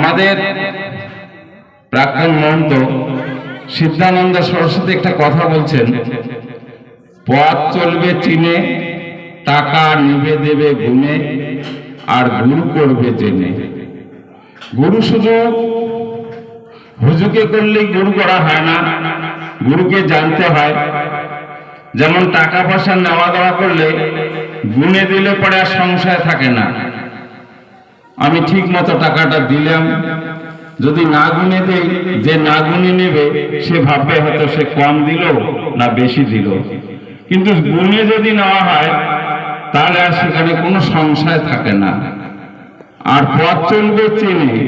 আমাদের প্রাক্তন মহন্ত সিদ্ধানন্দ সরস্বতী একটা কথা বলছেন, পথ চলবে চিনে, টাকা নিবে দেবে গুনে আর গুরু করবে জেনে। গুরু শুধু হুজুকে করলেই গুরু করা হয় না, গুরুকে জানতে হয়। যেমন টাকা পয়সা নেওয়া দেওয়া করলে গুনে দিলে পরে আর সংশয় থাকে না। আমি ঠিক মতো টাকাটা দিলাম। যদি না গুনে দেই যে না গুনে নেবে, সে ভাববে হয়তো সে কম দিল না বেশি দিল। কিন্তু গুনে যদি নেওয়া হয়, তাহলে আর সেখানে কোনো সংশয় থাকে না। আর পথ চলবে চেনে।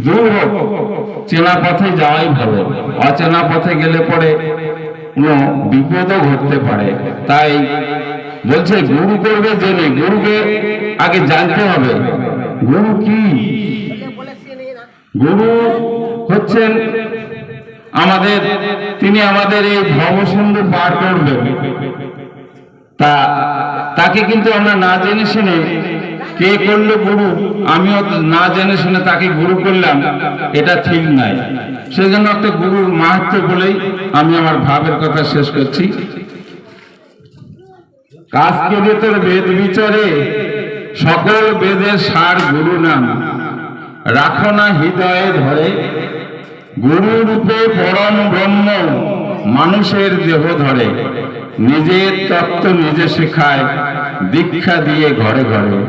দূর হোক, চেনা পথে যাওয়াই ভালো। অচেনা পথে গেলে পরে কোনো বিপদও ঘটতে পারে। তাই বলছে, গুরু করবে জেনে। গুরুকে আগে জানতে হবে। গুরু কি? গুরু হচ্ছেন আমাদের, তিনি আমাদের এই ভবসিন্ধু পার করবেন। তা, তাকে কিন্তু আমরা না জেনে শুনে কে করল গুরু, আমিও না জেনে শুনে তাকে গুরু করলাম, এটা ঠিক নাই। সেজন্য একটা গুরুর মাহাত্ম বলেই আমি আমার ভাবের কথা শেষ করছি। কাজ কেঁদে তোর বেদ বিচারে সকল বেদের সার গুরু নাম। রাখো না হৃদয়ে ধরে। গুরু রূপে পরম ব্রহ্ম মানুষের দেহ ধরে। নিজের তত্ত্ব নিজে শেখায়, দীক্ষা দিয়ে ঘরে ঘরে।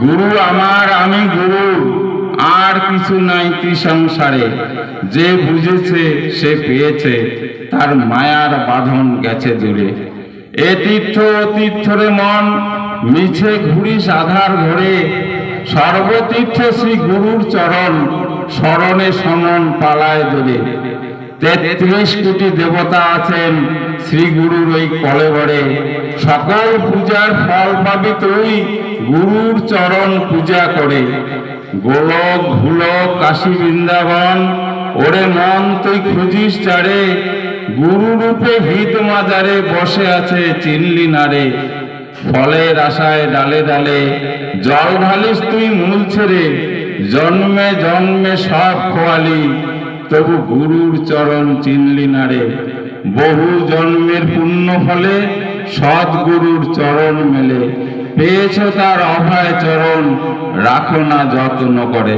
গুরু আমার, আমি গুরু, আর কিছু নাই সংসারে যে বুঝেছে, সে পেয়েছে, তার মায়ার বাঁধন গেছে দূরে। এ তীর্থ, তীর্থরে মন মিছে ঘুরিস আধার ঘরে, সর্বতীর্থ শ্রী গুরুর চরণ, স্মরণে সমন পালায় দোলে তেত্রিশ কোটি দেবতা আছেন শ্রী গুরুর ওই কলেবরে। সকল পূজার ফল পাবি তুই, গুরুর চরণ পূজা করে। গোলক ভুলক কাশী বৃন্দাবন, ওরে মন তুই খুঁজিস চারে। গুরু রূপে হিত মাজারে বসে আছে চিনলি নারে। ফলের আশায় ডালে ডালে, জল ঢালিস তুই মূল ছেড়ে, জন্মে জন্মে সব খোয়ালি। তবু গুরুর চরণ চিনলি না রে। বহু জন্মের পুণ্য ফলে সদ্গুরুর চরণ মেলে। পেয়েছ তার অভয় চরণ, রাখো না যত্ন করে।